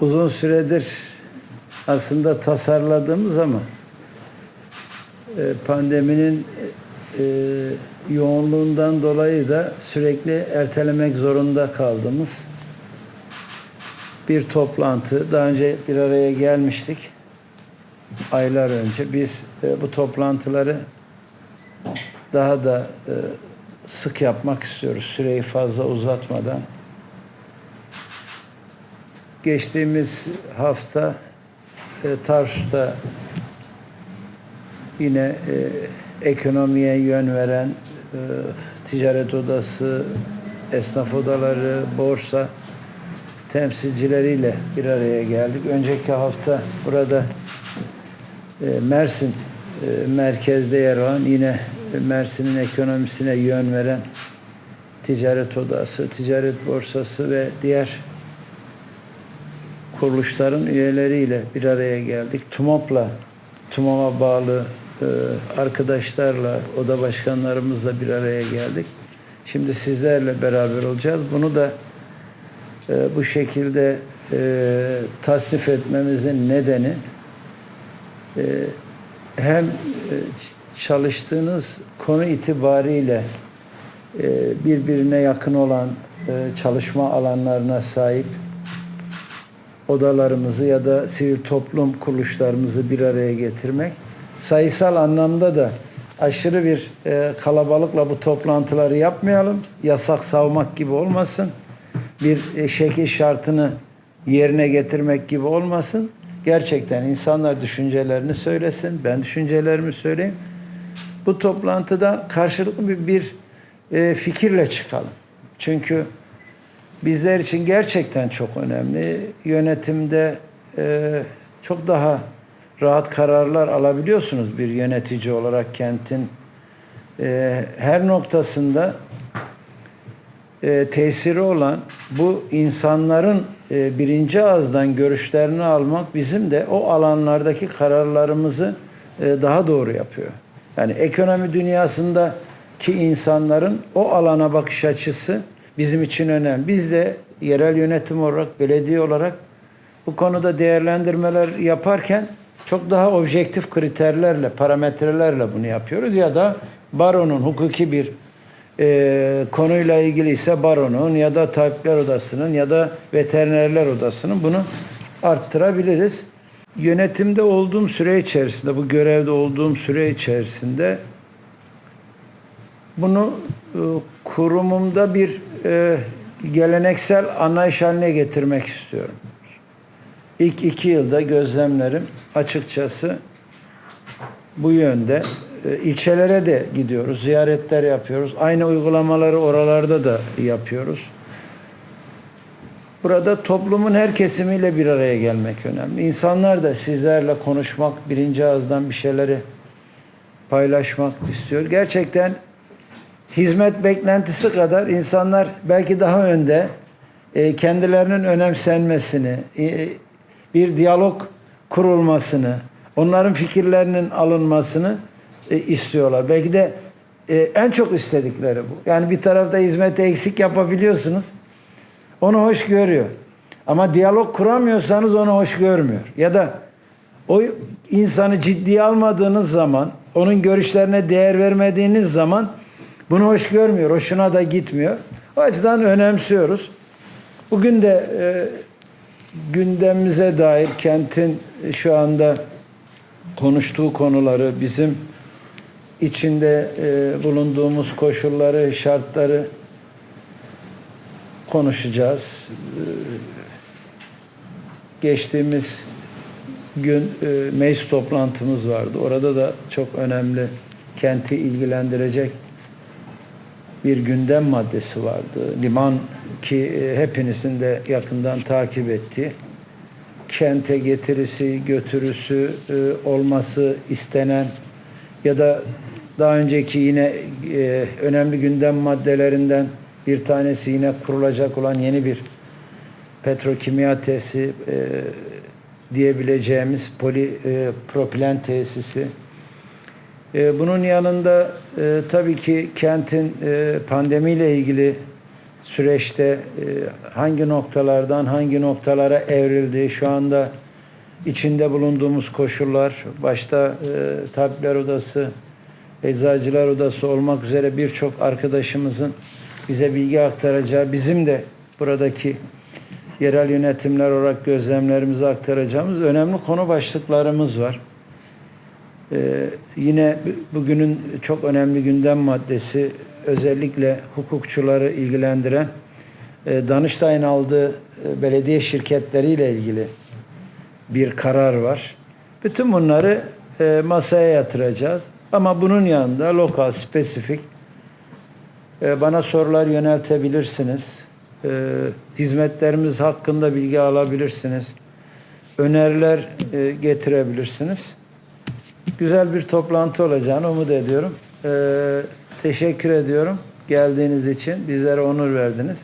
Uzun süredir aslında tasarladığımız ama e, pandeminin e, yoğunluğundan dolayı da sürekli ertelemek zorunda kaldığımız bir toplantı. Daha önce bir araya gelmiştik. Aylar önce. Biz e, bu toplantıları daha da e, sık yapmak istiyoruz. Süreyi fazla uzatmadan. Geçtiğimiz hafta e, Tarsus'ta yine e, ekonomiye yön veren e, ticaret odası, esnaf odaları, borsa temsilcileriyle bir araya geldik. Önceki hafta burada Mersin e, merkezde yer alan yine e, Mersin'in ekonomisine yön veren ticaret odası, ticaret borsası ve diğer kuruluşların üyeleriyle bir araya geldik. TUMOP'la, TUMOP'a bağlı e, arkadaşlarla, oda başkanlarımızla bir araya geldik. Şimdi sizlerle beraber olacağız. Bunu da e, bu şekilde e, tasnif etmemizin nedeni e, hem e, çalıştığınız konu itibariyle e, birbirine yakın olan e, çalışma alanlarına sahip odalarımızı ya da sivil toplum kuruluşlarımızı bir araya getirmek. Sayısal anlamda da aşırı bir kalabalıkla bu toplantıları yapmayalım. Yasak savmak gibi olmasın. Bir şekil şartını yerine getirmek gibi olmasın. Gerçekten insanlar düşüncelerini söylesin. Ben düşüncelerimi söyleyeyim. Bu toplantıda karşılıklı bir, bir e, fikirle çıkalım. Çünkü bizler için gerçekten çok önemli. Yönetimde e, çok daha rahat kararlar alabiliyorsunuz bir yönetici olarak kentin e, her noktasında e, tesiri olan bu insanların e, birinci ağızdan görüşlerini almak bizim de o alanlardaki kararlarımızı e, daha doğru yapıyor. Yani ekonomi dünyasındaki insanların o alana bakış açısı bizim için önemli. Biz de yerel yönetim olarak, belediye olarak bu konuda değerlendirmeler yaparken çok daha objektif kriterlerle, parametrelerle bunu yapıyoruz ya da baronun hukuki bir e, konuyla ilgili ise baronun ya da tabipler odasının ya da veterinerler odasının bunu arttırabiliriz. Yönetimde olduğum süre içerisinde, bu görevde olduğum süre içerisinde bunu e, kurumumda bir e, geleneksel anlayış haline getirmek istiyorum. İlk iki yılda gözlemlerim açıkçası bu yönde. E, ilçelere de gidiyoruz, ziyaretler yapıyoruz. Aynı uygulamaları oralarda da yapıyoruz. Burada toplumun her kesimiyle bir araya gelmek önemli. İnsanlar da sizlerle konuşmak, birinci ağızdan bir şeyleri paylaşmak istiyor. Gerçekten hizmet beklentisi kadar insanlar belki daha önde e, kendilerinin önemsenmesini, e, bir diyalog kurulmasını, onların fikirlerinin alınmasını e, istiyorlar. Belki de e, en çok istedikleri bu. Yani bir tarafta hizmeti eksik yapabiliyorsunuz. Onu hoş görüyor. Ama diyalog kuramıyorsanız onu hoş görmüyor. Ya da o insanı ciddiye almadığınız zaman, onun görüşlerine değer vermediğiniz zaman bunu hoş görmüyor, hoşuna da gitmiyor. O açıdan önemsiyoruz. Bugün de e, gündemimize dair kentin şu anda konuştuğu konuları, bizim içinde e, bulunduğumuz koşulları, şartları konuşacağız. E, geçtiğimiz gün e, meclis toplantımız vardı. Orada da çok önemli kenti ilgilendirecek bir gündem maddesi vardı. Liman ki e, hepinizin de yakından takip ettiği kente getirisi, götürüsü e, olması istenen ya da daha önceki yine e, önemli gündem maddelerinden bir tanesi yine kurulacak olan yeni bir petrokimya tesisi diyebileceğimiz polipropilen tesisi. E, bunun yanında e, tabii ki kentin e, pandemiyle ilgili süreçte e, hangi noktalardan hangi noktalara evrildiği şu anda içinde bulunduğumuz koşullar başta e, tabipler odası, eczacılar odası olmak üzere birçok arkadaşımızın bize bilgi aktaracağı bizim de buradaki yerel yönetimler olarak gözlemlerimizi aktaracağımız önemli konu başlıklarımız var. Ee, yine bu- bugünün çok önemli gündem maddesi özellikle hukukçuları ilgilendiren e, Danıştay'ın aldığı e, belediye şirketleriyle ilgili bir karar var. Bütün bunları e, masaya yatıracağız. Ama bunun yanında lokal, spesifik e, bana sorular yöneltebilirsiniz. E, hizmetlerimiz hakkında bilgi alabilirsiniz. Öneriler e, getirebilirsiniz. Güzel bir toplantı olacağını umut ediyorum. E, teşekkür ediyorum geldiğiniz için. Bizlere onur verdiniz.